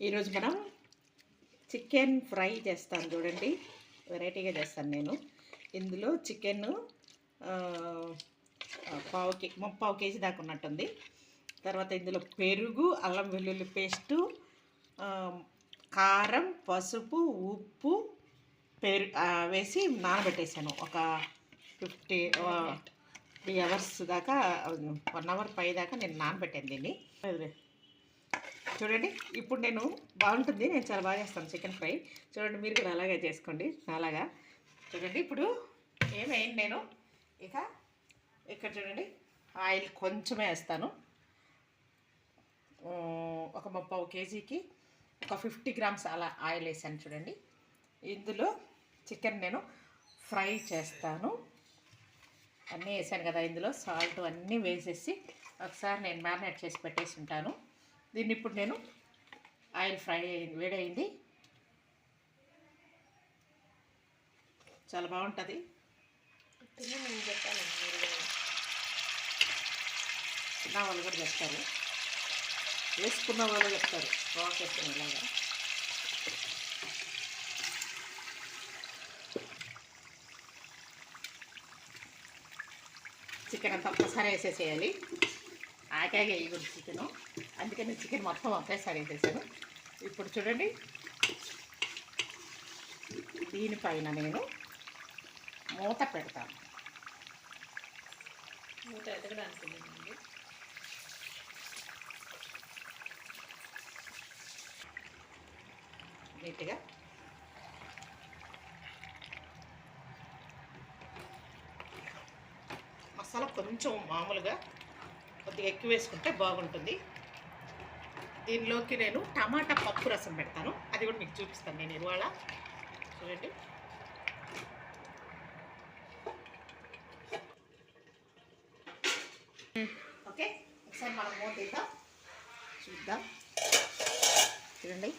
ఈరోజు మనం chicken fry చేస్తాను చూడండి. వెరైటీగా చేస్తాను నేను. ఇందులో చికెన్ పావు కే ముప్పావు కేజీ దాకా ఉన్నట్టుంది. తర్వాత ఇందులో పెరుగు అల్లం వెల్లుల్లి పేస్టు కారం పసుపు ఉప్పు పెరు వేసి నానబెట్టేసాను ఒక ఫిఫ్టీ త్రీ అవర్స్ దాకా వన్ అవర్ పై దాకా నేను నానబెట్టాను దీన్ని. చూడండి ఇప్పుడు నేను బాగుంటుంది నేను చాలా బాగా చేస్తాను చికెన్ ఫ్రై. చూడండి మీరు కూడా అలాగే చేసుకోండి అలాగా చూడండి ఇప్పుడు ఏమైంది నేను? ఇక ఇక్కడ చూడండి ఆయిల్ కొంచెమే వేస్తాను. ఒక ముప్పై కేజీకి ఒక ఫిఫ్టీ గ్రామ్స్ అలా ఆయిల్ వేసాను చూడండి. ఇందులో చికెన్ నేను ఫ్రై చేస్తాను. అన్నీ వేసాను కదా ఇందులో సాల్ట్ అన్నీ వేసేసి ఒకసారి నేను మ్యారినేట్ చేసి పెట్టేసి ఉంటాను. దీన్ని ఇప్పుడు నేను ఆయిల్ ఫ్రై అయింది వేడైంది చాలా బాగుంటుంది. నేను చెప్పాను. చిన్న వాళ్ళు కూడా చెప్తారు వేసుకున్న వాళ్ళు చెప్తారు ప్రాసెస్ ఇలాగా. చికెన్ అంతా ఒక్కసారి వేసేసేయాలి. ఆకాగే వేయకూడదు చికెను అందుకని చికెన్ మొత్తం ఒకేసారి వేసేసాను ఇప్పుడు చూడండి. దీనిపైన నేను మూత పెడతాను. మూత ఎదగడానికి. నీట్గా. మసాలా కొంచెం మామూలుగా కొద్దిగా ఎక్కువ వేసుకుంటే బాగుంటుంది. దీనిలోకి నేను టమాటా పప్పు రసం పెడతాను. అది కూడా మీకు చూపిస్తాను నేను ఇవాళ. చూడండి. ఓకే ఒకసారి మనం మూతీద్దాం చూద్దాం. చూడండి.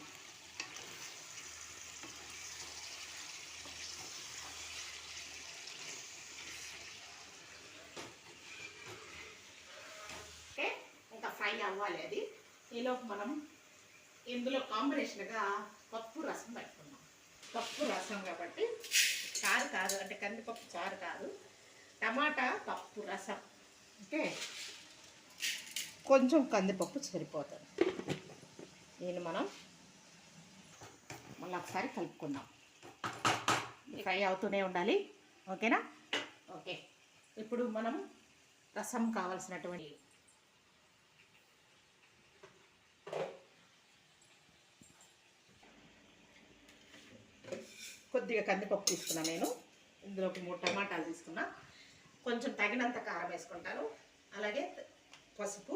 ఓకే ఇంకా ఫ్రై అవ్వాలి అది. ఈలోపు మనం ఇందులో కాంబినేషన్గా పప్పు రసం పెట్టుకున్నాం పప్పు రసం కాబట్టి చారు కాదు అంటే కందిపప్పు చారు కాదు. టమాటా పప్పు రసం. ఓకే? కొంచెం కందిపప్పు సరిపోతుంది. దీన్ని మనం మళ్ళీ ఒకసారి కలుపుకుందాం. ఫ్రై అవుతూనే ఉండాలి. ఓకేనా? ఓకే. ఇప్పుడు మనం రసం కావాల్సినటువంటి కొద్దిగా కందిపప్పు తీసుకున్నా నేను. ఇందులో ఒక మూడు టమాటాలు తీసుకున్నా. కొంచెం తగినంత కారం వేసుకుంటాను. అలాగే పసుపు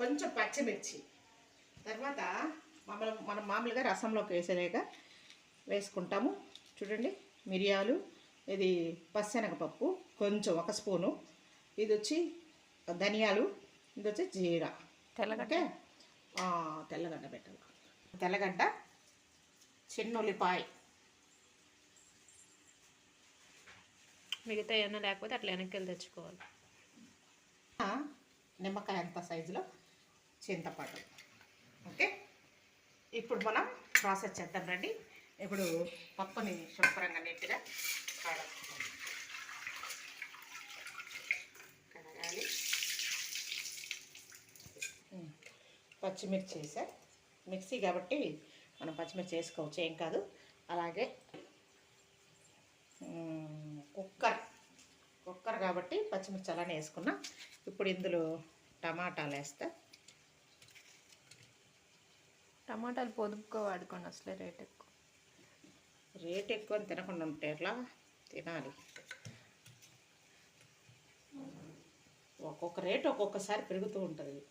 కొంచెం పచ్చిమిర్చి. తర్వాత మనం మనం మామూలుగా రసంలోకి వేసేలేక వేసుకుంటాము. చూడండి మిరియాలు ఇది పచ్చెనగపప్పు కొంచెం ఒక స్పూను. ఇది వచ్చి ధనియాలు ఇది వచ్చి జీరా. తెల్లగడ్డ. తెల్లగడ్డ పెట్టాలి. తెల్లగడ్డ చిన్న ఉల్లిపాయ. మిగతా ఏమైనా లేకపోతే అట్లా వెనక్కి వెళ్ళి తెచ్చుకోవాలి నిమ్మకాయ అంత సైజులో చింతపండు. ఓకే? ఇప్పుడు మనం ప్రాసెస్ చేద్దాం రండి. ఇప్పుడు పప్పుని శుభ్రంగా నీట్గా కడగాలి. కడగాలి పచ్చిమిర్చి వేసా. మిక్సీ కాబట్టి మనం పచ్చిమిర్చి వేసుకోవచ్చు ఏం కాదు. అలాగే ఉమ్, కుక్కర్ కుక్కర్ కాబట్టి పచ్చిమిర్చి అలానే వేసుకున్నా. ఇప్పుడు ఇందులో టమాటాలు వేస్తా. టమాటాలు పొదుపుగా వాడుకోండి అసలే రేట్ ఎక్కువ. రేట్ ఎక్కువ అని తినకుండా ఉంటే ఎట్లా? తినాలి. ఒక్కొక్క రేట్ ఒక్కొక్కసారి పెరుగుతూ ఉంటుంది.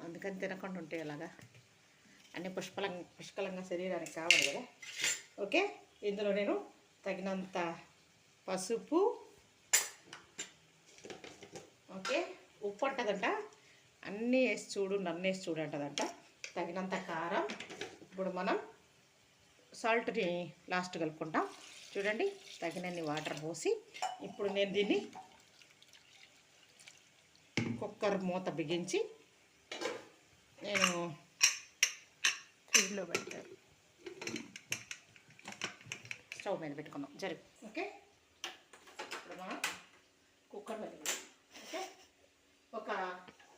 అందుకని తినకుండా ఉంటే ఎలాగా? అన్ని పుష్పలంగా పుష్కలంగా శరీరానికి కావాలి కదా. ఓకే? ఇందులో నేను తగినంత పసుపు. ఓకే ఉప్పు అంటదంట. అన్నీ వేసి చూడు నన్ను వేసి చూడు అంటదంట. తగినంత కారం. ఇప్పుడు మనం సాల్ట్ని లాస్ట్ కలుపుకుంటాం. చూడండి తగినన్ని వాటర్ పోసి ఇప్పుడు నేను దీన్ని కుక్కర్ మూత బిగించి నేను ఫ్రిడ్జ్లో పెడతాను. స్టవ్ మీద పెట్టుకున్నాం జరుగు. ఓకే? ఇప్పుడు కుక్కర్ పెట్టుకుందాం ఓకే? ఒక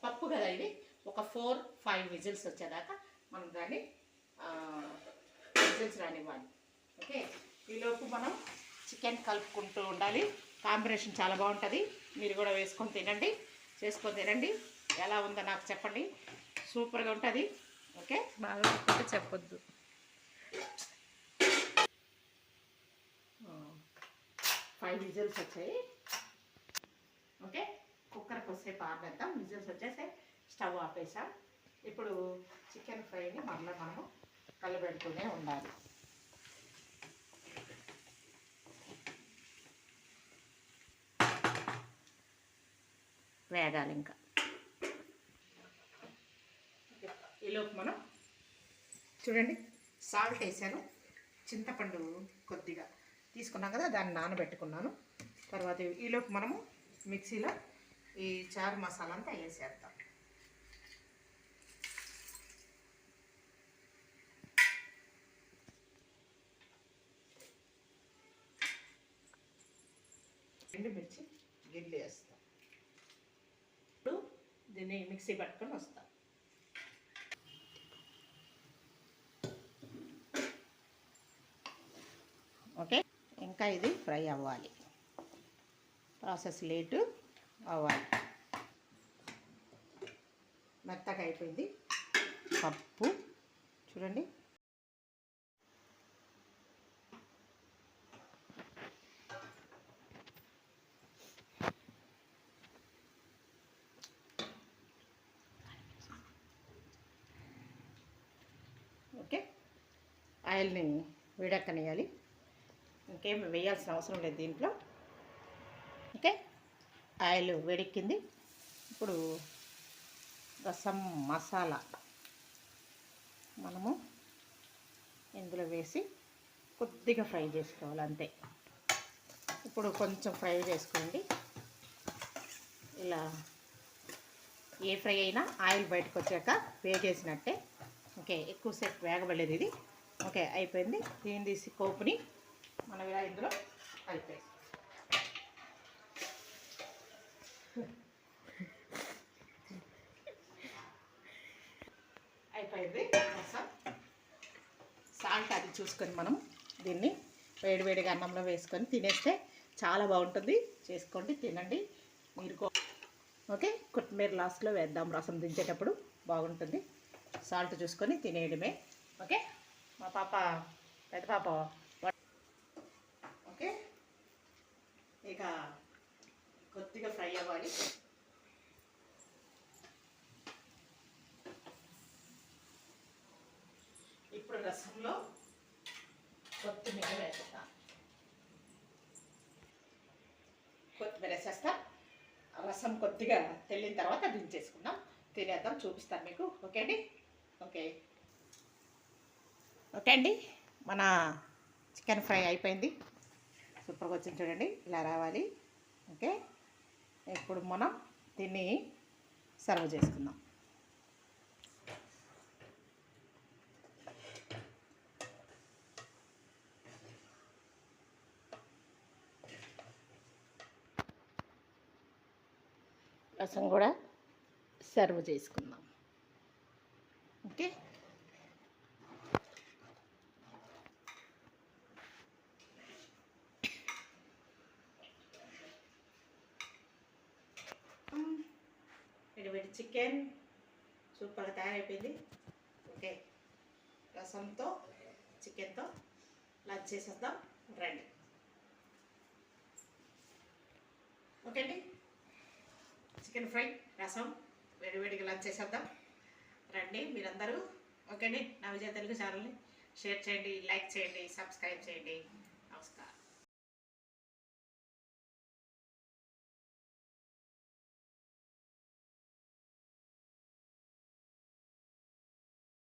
పప్పు కదా ఇది? ఒక ఫోర్ ఫైవ్ విజిల్స్ వచ్చేదాకా మనం దాన్ని విజిల్స్ రానివ్వాలి. ఓకే? ఈలోపు మనం చికెన్ కలుపుకుంటూ ఉండాలి. కాంబినేషన్ చాలా బాగుంటుంది. మీరు కూడా వేసుకొని తినండి. చేసుకొని తినండి. ఎలా ఉందో నాకు చెప్పండి. సూపర్గా ఉంటుంది. ఓకే? బాగా చెప్పొద్దు. ఫైవ్ విజిల్స్ వచ్చాయి. ఓకే కుక్కర్ కొద్దిసేపు ఆపేద్దాం. విజిల్స్ వచ్చేసి స్టవ్ ఆపేసాం. ఇప్పుడు చికెన్ ఫ్రైని మళ్ళీ మనము కలబెడుతూనే ఉండాలి. వేగాలి ఇంకా. ఈలోపు మనం చూడండి సాల్ట్ వేసాను. చింతపండు కొద్దిగా తీసుకున్నాం కదా దాన్ని నానబెట్టుకున్నాను. తర్వాత ఈలోపు మనము మిక్సీలో ఈ చారు మసాలా అంతా వేసేద్దాం. ఎండుమిర్చి గిల్లి వేస్తాం. ఇప్పుడు దీన్ని మిక్సీ పట్టుకొని వస్తాం. ఓకే? ఇంకా ఇది ఫ్రై అవ్వాలి. ప్రాసెస్ లేటు అవ్వాలి. మెత్తగా అయిపోయింది. పప్పు. చూడండి. ఓకే. ఆయిల్ని వేడెక్కనియాలి ఇంకేం వేయాల్సిన అవసరం లేదు దీంట్లో. ఓకే? ఆయిల్ వేడెక్కింది. ఇప్పుడు రసం మసాలా మనము ఇందులో వేసి కొద్దిగా ఫ్రై చేసుకోవాలి అంతే. ఇప్పుడు కొంచెం ఫ్రై చేసుకోండి. ఇలా ఏ ఫ్రై అయినా ఆయిల్ బయటకు వచ్చాక వేగేసినట్టే. ఓకే ఎక్కువసేపు వేగబడలేదు ఇది. ఓకే అయిపోయింది. దీన్ని తీసి కోపుని మనం ఇలా ఇందులో? అయిపోయాయి అయిపోయింది. రసం. సాల్ట్ అది చూసుకొని మనం దీన్ని వేడివేడిగా అన్నంలో వేసుకొని తినేస్తే చాలా బాగుంటుంది. చేసుకోండి తినండి. మీరు ఓకే? కొత్తిమీర లాస్ట్లో వేద్దాం రసం దించేటప్పుడు. బాగుంటుంది. సాల్ట్ చూసుకొని తినేయడమే. ఓకే? మా పాప పెద్ద పాప వ- ఓకే ఇక కొద్దిగా ఫ్రై అవ్వాలి ఇప్పుడు రసంలో కొత్తిమీర వేస్తా కొత్తిమీర వేసేస్తా. రసం కొద్దిగా తెల్లిన తర్వాత దించేసుకుందాం. తినేద్దాం చూపిస్తాను మీకు. ఓకే అండి? ఓకే. ఓకే అండి? మన చికెన్ ఫ్రై అయిపోయింది. సూపర్గా వచ్చింది చూడండి. ఇలా రావాలి. ఓకే? ఇప్పుడు మనం దీన్ని సర్వ్ చేసుకుందాం. రసం కూడా సర్వ్ చేసుకుందాం. ఓకే? వేడి చికెన్. సూపర్గా తయారైపోయింది ఓకే. రసంతో చికెన్తో లంచ్ చేసేద్దాం. రండి. ఓకే అండి. చికెన్ ఫ్రై రసం వేడివేడిగా లంచ్ చేసేద్దాం. రండి మీరందరూ. ఓకే అండి. నా విజయ తెలుగు ఛానల్ని షేర్ చేయండి లైక్ చేయండి సబ్స్క్రైబ్ చేయండి.